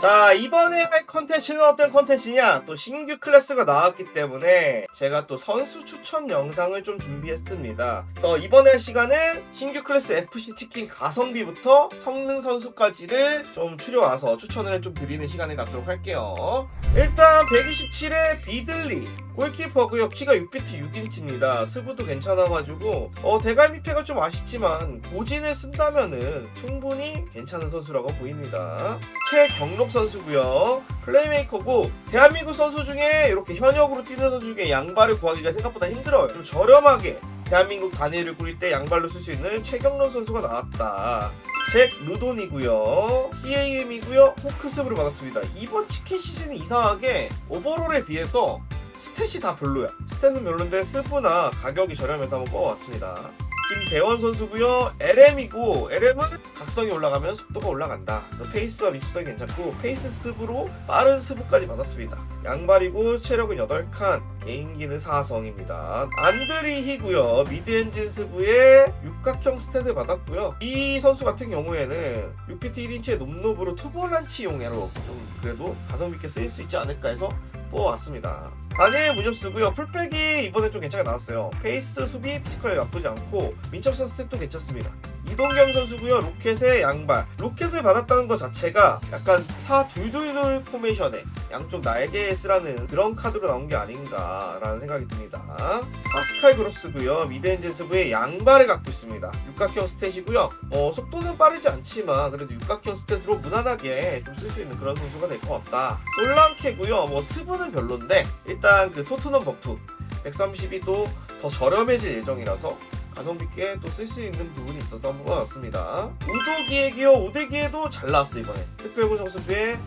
자 이번에 할 컨텐츠는 어떤 컨텐츠냐? 또 신규 클래스가 나왔기 때문에 제가 또 선수 추천 영상을 좀 준비했습니다. 그래서 이번에 할 시간은 신규 클래스 FC 치킨 가성비부터 성능 선수까지를 좀 추려와서 추천을 좀 드리는 시간을 갖도록 할게요. 일단 127의 비들리. 골키퍼고요. 키가 6비트 6인치입니다. 스브도 괜찮아가지고. 어 대갈미 패가 좀 아쉽지만 고진을 쓴다면은 충분히 괜찮은 선수라고 보입니다. 최경록 선수고요. 플레이메이커고 대한민국 선수 중에 이렇게 현역으로 뛰는 선수 중에 양발을 구하기가 생각보다 힘들어요. 좀 저렴하게 대한민국 단위를 꾸릴 때 양발로 쓸 수 있는 최경록 선수가 나왔다. 잭 루돈이고요. CAM이고요. 호크습으로 받았습니다. 이번 치킨 시즌이 이상하게 오버롤에 비해서 스탯이 다 별로야. 스탯은 별론데 스프나 가격이 저렴해서 한번 뽑아왔습니다. 김대원 선수고요. LM이고 LM은 각성이 올라가면 속도가 올라간다. 페이스와 미습성이 괜찮고 페이스 스브로 빠른 스브까지 받았습니다. 양발이고 체력은 8칸, 개인기는 4성입니다. 안드리히고요. 미드엔진 스브에 육각형 스탯을 받았고요. 이 선수 같은 경우에는 6피트 1인치의 놈노브로 투볼란치용으로 좀 그래도 가성비 있게 쓰일 수 있지 않을까 해서 뽑아왔습니다. 아니의 무접수고요. 풀백이 이번에 좀 괜찮게 나왔어요. 페이스 수비 피지컬 나쁘지 않고 민첩 선수 스텝도 괜찮습니다. 이동경 선수고요. 로켓의 양발. 로켓을 받았다는 것 자체가 약간 사 둘둘둘 포메이션에 양쪽 날개에 쓰라는 그런 카드로 나온 게 아닌가라는 생각이 듭니다. 파스칼 그로스고요. 미드엔진 스브의 양발을 갖고 있습니다. 육각형 스탯이고요. 어, 속도는 빠르지 않지만 그래도 육각형 스탯으로 무난하게 좀 쓸 수 있는 그런 선수가 될 것 같다. 솔랑케고요. 뭐 스브는 별론데 일단 그 토트넘 버프 130이 또더 저렴해질 예정이라서 가성비 있게 또쓸 수 있는 부분이 있어서 한번 뽑아봤습니다. 우도기획이요. 우대기에도 잘 나왔어 이번에. 특별고 정수부의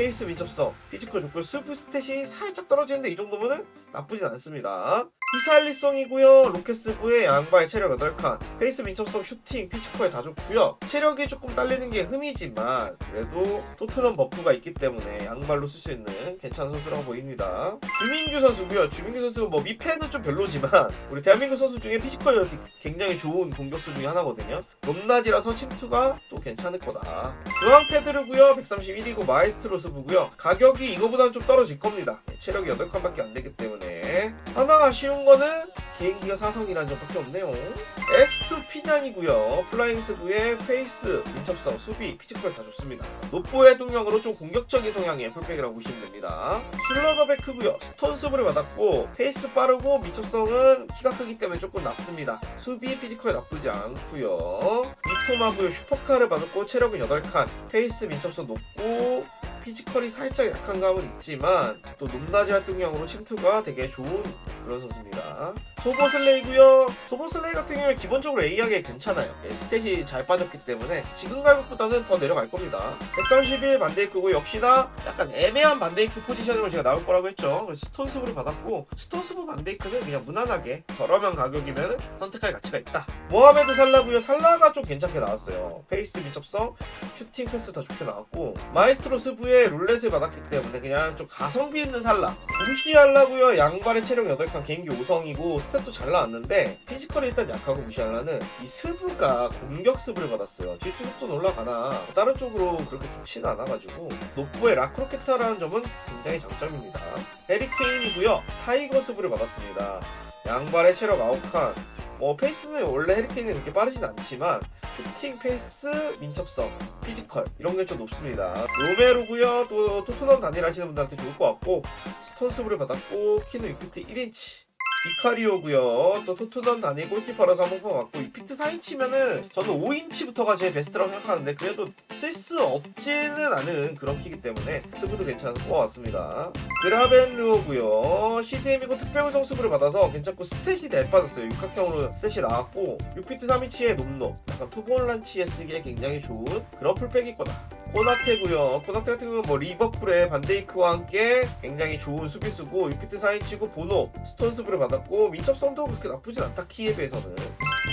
페이스 민첩성, 피지컬 좋고 스프 스탯이 살짝 떨어지는데 이 정도면은 나쁘진 않습니다. 히살리성이고요. 로켓스부의 양발 체력 8칸, 페이스 민첩성, 슈팅, 피지컬 다 좋고요. 체력이 조금 딸리는 게 흠이지만 그래도 토트넘 버프가 있기 때문에 양발로 쓸 수 있는 괜찮은 선수라고 보입니다. 주민규 선수고요. 주민규 선수는 뭐 미패는 좀 별로지만 우리 대한민국 선수 중에 피지컬 굉장히 좋은 공격수 중에 하나거든요. 높낮이라서 침투가 또 괜찮을 거다. 중앙 패드르고요. 131이고 마이스트로스 부고요. 가격이 이거보다는 좀 떨어질 겁니다. 체력이 8칸밖에 안 되기 때문에 하나 아쉬운 거는 개인기가 사성이라는 점밖에 없네요. S2 피난이고요. 플라잉 스부의 페이스, 민첩성, 수비, 피지컬 다 좋습니다. 노포의 동력으로 좀 공격적인 성향의 풀백이라고 보시면 됩니다. 슐러더베크고요. 스톤 스브를 받았고 페이스도 빠르고 민첩성은 키가 크기 때문에 조금 낮습니다. 수비, 피지컬 나쁘지 않고요. 미토마고요. 슈퍼카를 받았고 체력은 8칸, 페이스, 민첩성 높고 피지컬이 살짝 약한 감은 있지만 또 높낮이 활동량으로 침투가 되게 좋은 그런 선수입니다. 소보슬레이고요. 소보슬레이 같은 경우에 기본적으로 A하게 괜찮아요. 예, 스탯이 잘 빠졌기 때문에 지금 가격보다는 더 내려갈 겁니다. 131 반데이크고 역시나 약간 애매한 반데이크 포지션으로 제가 나올 거라고 했죠. 그래서 스톤스브를 받았고 스톤스브 반데이크는 그냥 무난하게 저렴한 가격이면 선택할 가치가 있다. 모하메드 살라고요. 살라가 좀 괜찮게 나왔어요. 페이스 민첩성, 슈팅 패스 다 좋게 나왔고 마이스트로 스브 의 룰렛을 받았기 때문에 그냥 좀 가성비 있는 살라. 무시하려고요. 양발의 체력 8칸, 개인기 5성이고 스탯도 잘 나왔는데 피지컬이 일단 약하고 무시하려는 이 스브가 공격 스브를 받았어요. 질주 속도는 올라가나 다른 쪽으로 그렇게 좋지는 않아가지고 노프의 라크로케타라는 점은 굉장히 장점입니다. 헤리케인이고요. 타이거 스브를 받았습니다. 양발의 체력 9칸. 어, 페이스는 원래 헤리케인이 그렇게 빠르진 않지만 슈팅 페이스, 민첩성, 피지컬 이런 게 좀 높습니다. 로메로고요. 또 토트넘 단일 하시는 분들한테 좋을 것 같고 스톤스브를 받았고 키는 6피트 1인치. 비카리오고요. 또 토트넘 단일 골키퍼라서 한번 뽑아봤고 6피트 4인치면은 저는 5인치부터가 제 베스트라고 생각하는데 그래도 쓸 수 없지는 않은 그런 키기 때문에 스브도 괜찮아서 뽑아왔습니다. 그라벤루오고요. CDM이고 특별 정수부를 받아서 괜찮고 스탯이 잘 빠졌어요. 육각형으로 스탯이 나왔고 6피트 3인치의 놈놈 약간 투볼란치에 쓰기에 굉장히 좋은 그런 풀백일 거다. 코나테고요. 코나테 같은 경우는 뭐 리버풀의 반데이크와 함께 굉장히 좋은 수비수고 6피트 4인치고 보노 스톤스브를 받았고 민첩성도 그렇게 나쁘진 않다 키에 비해서는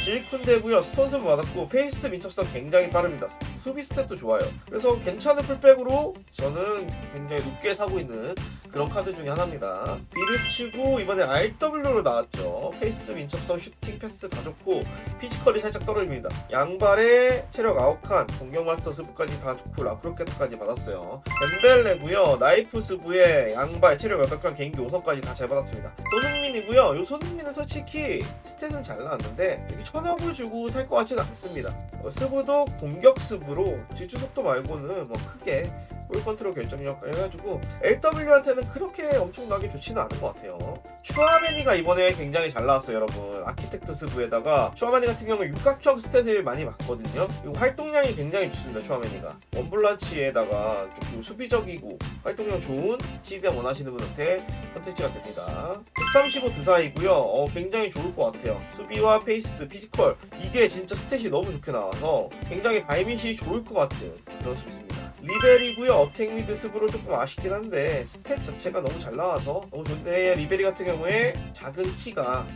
질쿤데고요. 스톤스브 받았고 페이스 민첩성 굉장히 빠릅니다. 수비 스탯도 좋아요. 그래서 괜찮은 풀백으로 저는 굉장히 높게 사고 있는 그런 카드 중에 하나입니다. 비르치고 이번에 RW로 나왔죠. 페이스 민첩성 슈팅 패스 다 좋고 피지컬이 살짝 떨어집니다. 양발에 체력 9칸, 공격 마스터 스브까지 다 좋고 라크로켓까지 받았어요. 덴벨레고요. 나이프 스부에 양발, 체력 역학한 개인기 5선까지 다 잘 받았습니다. 손흥민이고요. 요 손흥민은 솔직히 스탯은 잘 나왔는데 천억을 주고 살 것 같지는 않습니다. 어, 스부도 공격 스부로 질주 속도 말고는 뭐 크게 볼 컨트롤 결정력 해가지고 LW한테는 그렇게 엄청나게 좋지는 않은 것 같아요. 추아메니가 이번에 굉장히 잘 나왔어요, 여러분. 아키텍트 스부에다가 추아메니 같은 경우는 육각형 스탯을 많이 봤거든요. 활동량이 굉장히 좋습니다, 추아메니가. 원블란치에다가 조금 수비적이고 활동량 좋은 시대 원하시는 분한테 선택지가 됩니다. 135 드사이고요. 어, 굉장히 좋을 것 같아요. 수비와 페이스, 피지컬 이게 진짜 스탯이 너무 좋게 나와서 굉장히 발밑이 좋을 것 같은 그런 수비입니다. 리벨이고요. 어택 미드 스브로 조금 아쉽긴 한데 스탯 자체가 너무 잘 나와서 너무 좋은데 리벨이 같은 경우에 작은 키가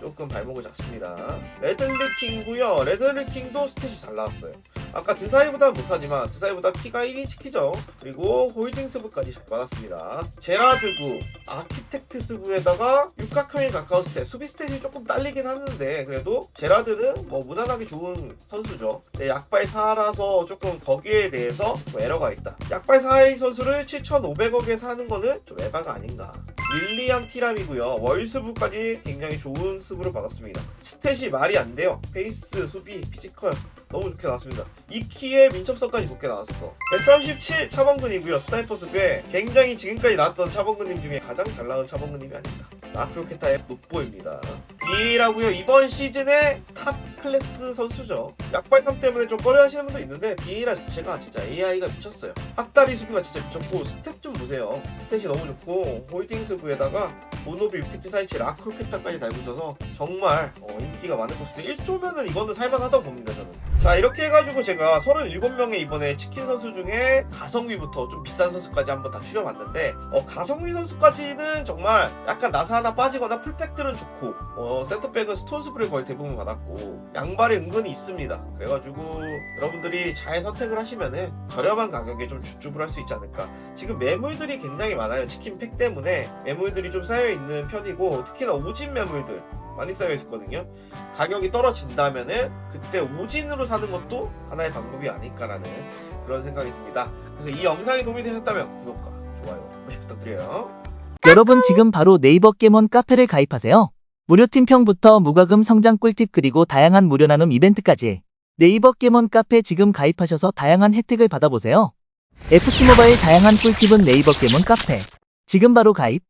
조금 발목을 잡습니다. 레드리킹고요. 레드리킹도 스탯이 잘 나왔어요. 아까 드사이보다 못하지만 드사이보다 키가 1인치 키죠. 그리고 홀딩 스브까지 잘 받았습니다. 제라드구, 아키텍트 스브에다가 육각형에 가까운 스탯, 수비 스탯이 조금 딸리긴 하는데 그래도 제라드는 뭐 무난하게 좋은 선수죠. 네, 약발 4라서 조금 거기에 대해서 뭐 에러가 있다. 약발 4의 선수를 7,500억에 사는 거는 좀 에바가 아닌가. 릴리안 티람이고요. 월스부까지 굉장히 좋은 스브를 받았습니다. 스탯이 말이 안 돼요. 페이스, 수비, 피지컬 너무 좋게 나왔습니다. 이 키에 민첩성까지 높게 나왔어. 137 차범근이고요. 스나이퍼 스브에 굉장히 지금까지 나왔던 차범근님 중에 가장 잘 나온 차범근님이 아닌가. 라크로케타의 돋보입니다. 비에이라고요. 이번 시즌의 탑 클래스 선수죠. 약발감 때문에 좀 꺼려하시는 분도 있는데 비에이라 자체가 진짜 AI가 미쳤어요. 학다리 수비가 진짜 미쳤고 스탯 좀 보세요. 스탯이 너무 좋고 홀딩 스브에다가 모노비 유피트 사이치 라크로케타까지 달고 있어서 정말 어, 인기가 많을 것 같습니다. 1조면은 이거는 살만하다고 봅니다 저는. 자 이렇게 해가지고 제가 37명의 이번에 치킨 선수 중에 가성비부터 좀 비싼 선수까지 한번 다 추려봤는데 어, 가성비 선수까지는 정말 약간 나사 하나 빠지거나 풀백들은 좋고 어, 센터백은 스톤스프를 거의 대부분 받았고 양발이 은근히 있습니다 그래가지고 여러분들이 잘 선택을 하시면은 저렴한 가격에 좀 줍줍을 할 수 있지 않을까 지금 매물들이 굉장히 많아요 치킨 팩 때문에 매물들이 좀 쌓여 있는 편이고 특히나 오진 매물들 많이 쌓여 있었거든요. 가격이 떨어진다면은 그때 오진으로 사는 것도 하나의 방법이 아닐까라는 그런 생각이 듭니다. 그래서 이 영상이 도움이 되셨다면 구독과 좋아요 부탁드려요. 여러분 지금 바로 네이버 게임원 카페를 가입하세요. 무료 팀평부터 무과금 성장 꿀팁 그리고 다양한 무료 나눔 이벤트까지 네이버 게임원 카페 지금 가입하셔서 다양한 혜택을 받아보세요. FC 모바일 다양한 꿀팁은 네이버 게임원 카페 지금 바로 가입